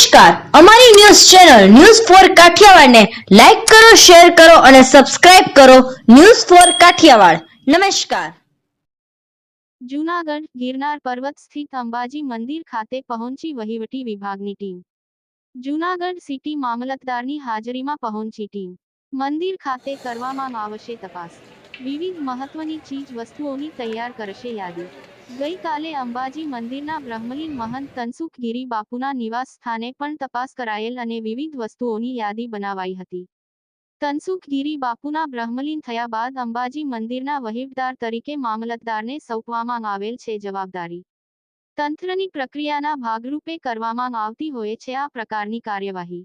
નમસ્કાર. અમારી news channel news four કાઠિયાવાડને લાઈક કરો, શેર કરો અને સબસ્ક્રાઇબ કરો ન્યૂઝ ફોર કાઠિયાવાડ. નમસ્કાર. જૂનાગઢ ગિરનાર પર્વત સ્થિત અંબાજી મંદિર ખાતે પહોંચી વહીવટી વિભાગની ટીમ. જૂનાગઢ સિટી મામલતદારની હાજરીમાં પહોંચી ટીમ. મંદિર ખાતે કરવામાં આવશે તપાસ. વિવિધ મહત્વની ચીજ વસ્તુઓની તૈયાર કરશે યાદી. ગઈકાલે અંબાજી મંદિરના બ્રહ્મલીન મહંત તનસુખગીરી બાપુના નિવાસ સ્થાને પણ તપાસ કરાયેલ અને વિવિધ વસ્તુઓની યાદી બનાવાઈ હતી. તનસુખગીરી બાપુના બ્રહ્મલીન થયા બાદ અંબાજી મંદિરના વહીવટદાર તરીકે મામલતદારને સોંપવામાં આવેલ છે જવાબદારી. તંત્રની પ્રક્રિયાના ભાગરૂપે કરવામાં આવતી હોય છે આ પ્રકારની કાર્યવાહી.